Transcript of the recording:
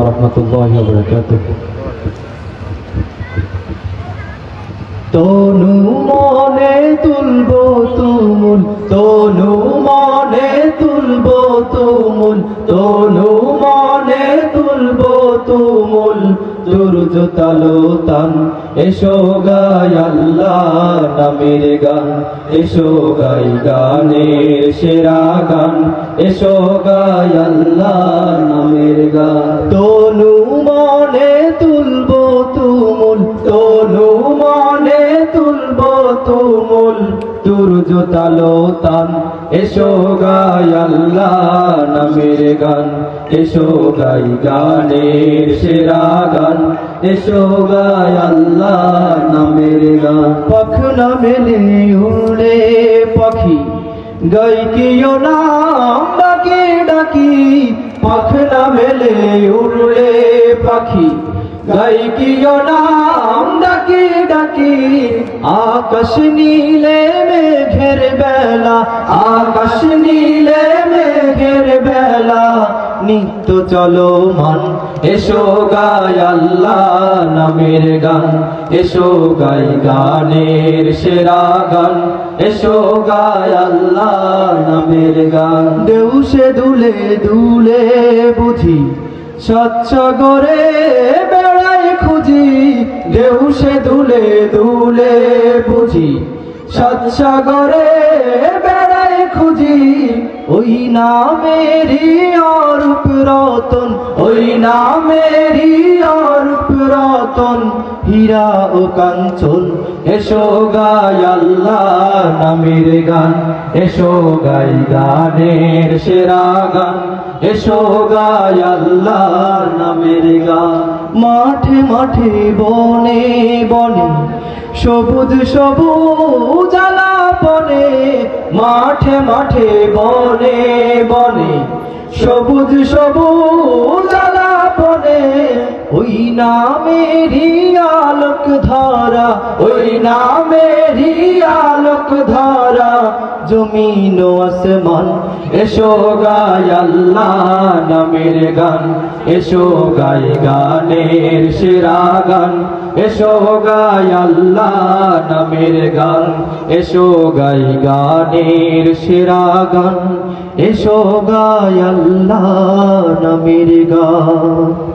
রহমতুল্লাহ বরকাত তনু তুমুল দুর্য তালো তান এসো গায় আল্লাহ নামের গান। এসো গাই গানের সেরা গান। এসো গায় আল্লাহ নামের গান। তনু দুর্য তালো তান। এসো গাই আল্লাহ নামের গান। এসো গাই গানের সেরা গান। এসো গাই আল্লাহ নামের গান। পখ না মেলে উড়ে পাখি, গাই কিও নাম ডাকি ডাকি। পখ না মেলে উড়ে পাখি, গাই কিও নাম ডাকি ডাকি। আকাশ নীলে মেঘের বেলা, আকাশ নীলে মেঘের বেলা। নিত্য চলো মন, এসো গায় আল্লাহ নামের গান। এসো গাই গানের সেরা গান। এসো গায় আল্লাহ নামের গান। দেউসে দুলে দুলে বুঝি, স্বচ্ছ গরে বেড়াই খুঁজি। দেউসে দুলে দুলে বুঝি স্বচ্ছ গরে বেড়াই খুঁজি। ওই নামেরই অরূপ রতন ওই নামেরই অরূপ রতন হীরা ও কাঞ্চন। এসো গাই আল্লাহ নামের গান। এসো গাই গানের সেরা গান। এসো গাই আল্লাহ নামের গান। মাঠে মাঠে বনে বনে, সবুজ সবুজ আলাপনে মাঠে মাঠে বনে বনে, সবুজ সবুজ নামেরই আলোক ধারা, ওই নামেরই আলোক ধারা। জমিন আসমান, এসো গায় আল্লাহ নামের গান, এসো গাই গানের সেরা গান, এসো গাই আল্লাহ নামের গান, এসো গাই গানের সেরা গান, এসো গাই আল্লাহ নামের গান।